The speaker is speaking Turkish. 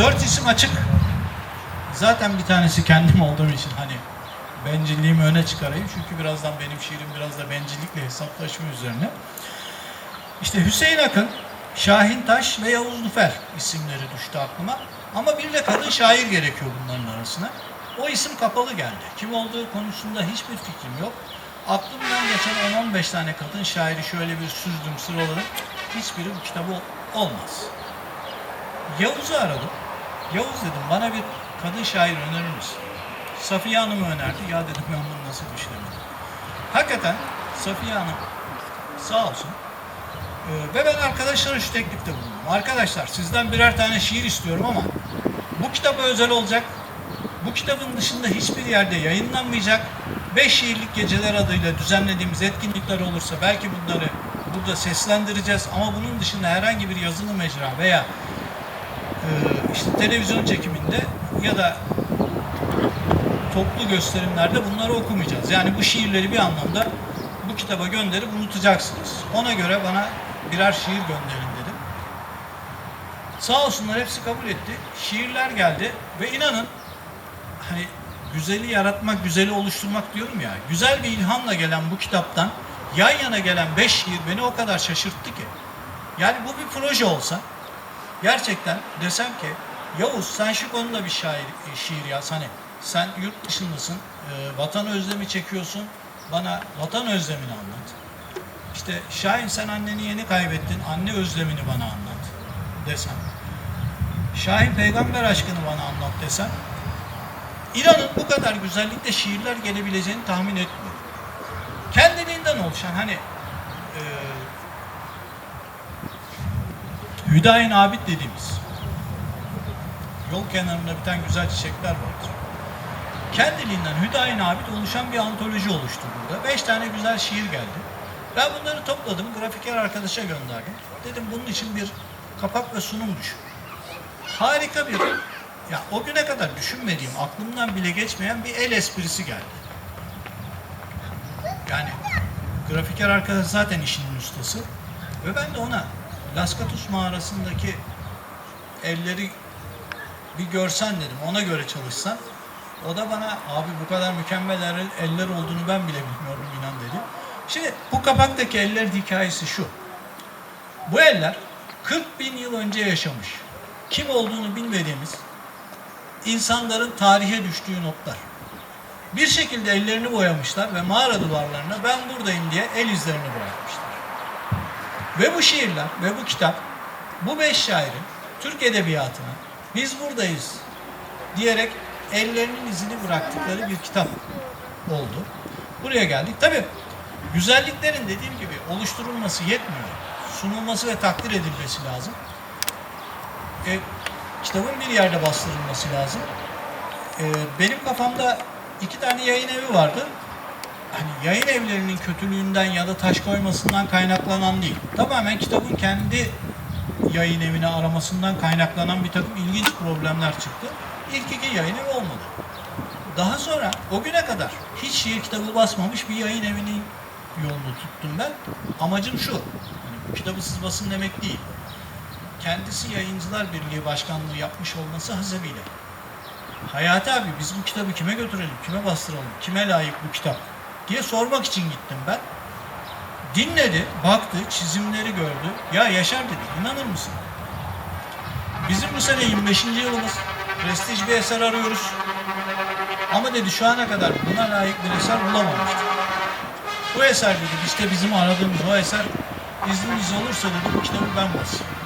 Dört isim açık. Zaten bir tanesi kendim olduğum için hani bencilliğimi öne çıkarayım. Çünkü birazdan benim şiirim biraz da bencillikle hesaplaşma üzerine. İşte Hüseyin Akın, Şahin Taş ve Yavuz Nüfer isimleri düştü aklıma. Ama bir de kadın şair gerekiyor bunların arasına. O isim kapalı geldi. Kim olduğu konusunda hiçbir fikrim yok. Aklımdan geçen 10-15 tane kadın şairi şöyle bir süzdüm sıraladım. Hiçbiri bu kitabı olmaz. Yavuz'u aradım. Yavuz dedim bana bir kadın şair önerir misin? Safiye Hanım'ı önerdi. Ya dedim ben bunu nasıl düşünemedim. Hakikaten Safiye Hanım sağ olsun. Ee, ve ben arkadaşlara şu teklifte bulundum. Arkadaşlar sizden birer tane şiir istiyorum ama bu kitaba özel olacak. Bu kitabın dışında hiçbir yerde yayınlanmayacak. Beş şiirlik geceler adıyla düzenlediğimiz etkinlikler olursa belki bunları burada seslendireceğiz ama bunun dışında herhangi bir yazılı mecra veya e, işte televizyon çekiminde ya da toplu gösterimlerde bunları okumayacağız. Yani bu şiirleri bir anlamda bu kitaba gönderip unutacaksınız. Ona göre bana birer şiir gönderin dedim. Sağ olsunlar hepsi kabul etti. Şiirler geldi ve inanın hani güzeli yaratmak, güzeli oluşturmak diyorum ya. Güzel bir ilhamla gelen bu kitaptan yan yana gelen beş şiir beni o kadar şaşırttı ki. Yani bu bir proje olsa gerçekten desem ki Yavuz sen şu konuda bir şair, e, şiir yaz. Hani sen yurt dışındasın, e, vatan özlemi çekiyorsun, bana vatan özlemini anlat. İşte Şahin sen anneni yeni kaybettin, anne özlemini bana anlat desem. Şahin peygamber aşkını bana anlat desem. İnanın bu kadar güzellikte şiirler gelebileceğini tahmin etmiyorum. Kendiliğinden oluşan hani e, Hüdayin Abid dediğimiz yol kenarında biten güzel çiçekler vardır. Kendiliğinden Hüdayin Abid oluşan bir antoloji oluştu burada. Beş tane güzel şiir geldi. Ben bunları topladım, grafiker arkadaşa gönderdim. Dedim bunun için bir kapak ve sunum düşün. Harika bir, ya o güne kadar düşünmediğim, aklımdan bile geçmeyen bir el esprisi geldi. Yani grafiker arkadaş zaten işinin ustası. Ve ben de ona Laskatus mağarasındaki elleri bir görsen dedim. Ona göre çalışsan. O da bana abi bu kadar mükemmel el- eller olduğunu ben bile bilmiyorum inan dedi. Şimdi bu kapaktaki ellerin hikayesi şu. Bu eller 40 bin yıl önce yaşamış. Kim olduğunu bilmediğimiz insanların tarihe düştüğü notlar. Bir şekilde ellerini boyamışlar ve mağara duvarlarına ben buradayım diye el izlerini bırakmışlar. Ve bu şiirler ve bu kitap bu beş şairin Türk edebiyatına biz buradayız diyerek ellerinin izini bıraktıkları bir kitap oldu. Buraya geldik. Tabi güzelliklerin dediğim gibi oluşturulması yetmiyor. Sunulması ve takdir edilmesi lazım. E, kitabın bir yerde bastırılması lazım. E, benim kafamda iki tane yayın evi vardı. Hani yayın evlerinin kötülüğünden ya da taş koymasından kaynaklanan değil. Tamamen kitabın kendi yayın evini aramasından kaynaklanan bir takım ilginç problemler çıktı. İlk iki yayın evi olmadı. Daha sonra o güne kadar hiç şiir kitabı basmamış bir yayın evinin yolunu tuttum ben. Amacım şu, hani kitabı siz basın demek değil. Kendisi Yayıncılar Birliği Başkanlığı yapmış olması hasebiyle. Hayati abi biz bu kitabı kime götürelim, kime bastıralım, kime layık bu kitap diye sormak için gittim ben. Dinledi, baktı, çizimleri gördü. Ya Yaşar dedi, inanır mısın? Bizim bu sene 25. yılımız. Prestij bir eser arıyoruz. Ama dedi şu ana kadar buna layık bir eser bulamamıştık. Bu eser dedi işte bizim aradığımız o eser izniniz olursa dedi bu kitabı ben basayım.